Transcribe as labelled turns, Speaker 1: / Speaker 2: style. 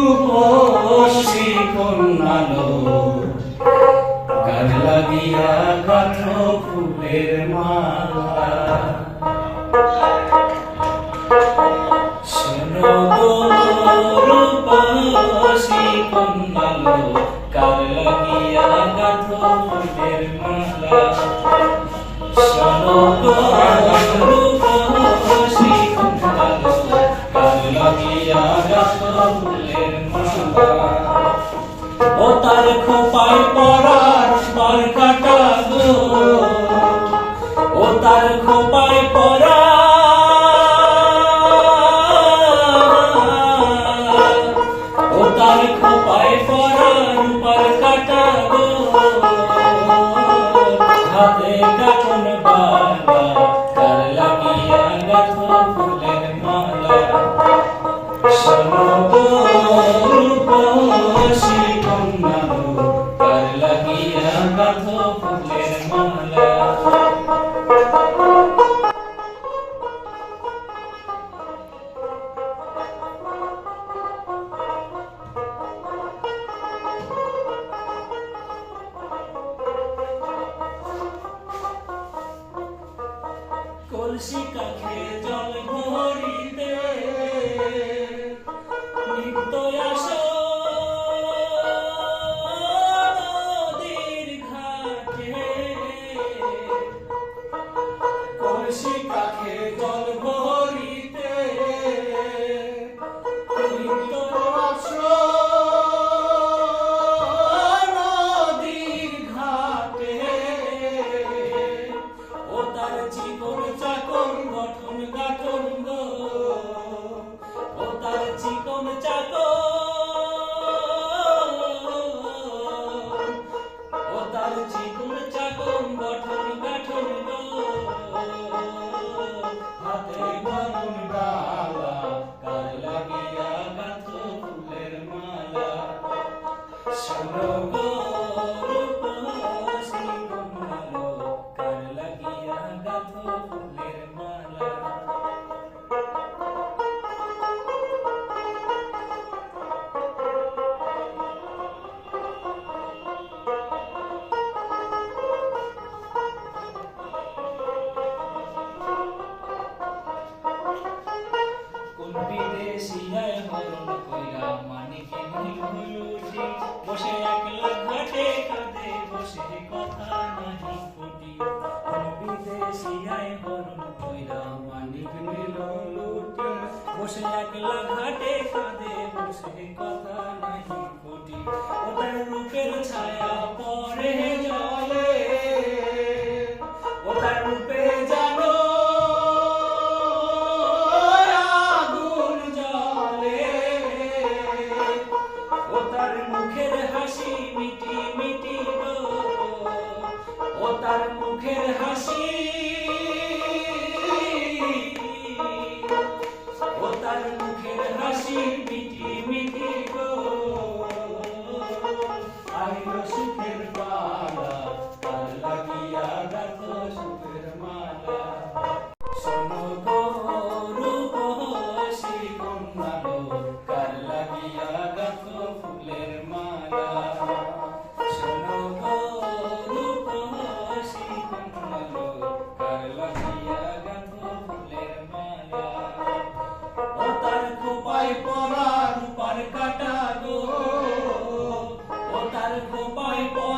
Speaker 1: রূপসী কন্যাল গাছ লাগিয়া কাঠ ফুলের মালা। রূপসী কন্যাল গাছ লাগিয়া কাঠ ফুলের মালা শোনো Oh. তুলসী কাখে জল ভরিতে নিত্য আসো Olvídese y ya el সিয়ায় বরণ কইরা মানিক মিলন বসে একলা ঘাটে কাঁদে, বসে কথা নাহি কোটি ওদের রূপের ছায়া পরে জলে ওদের রূপে জানো আগুন জলে ওদের মুখের হাসি মিটি মিটি ও তার মুখের হাসি তার মুখের হাসি মিটি মিটি গো นคงไปปน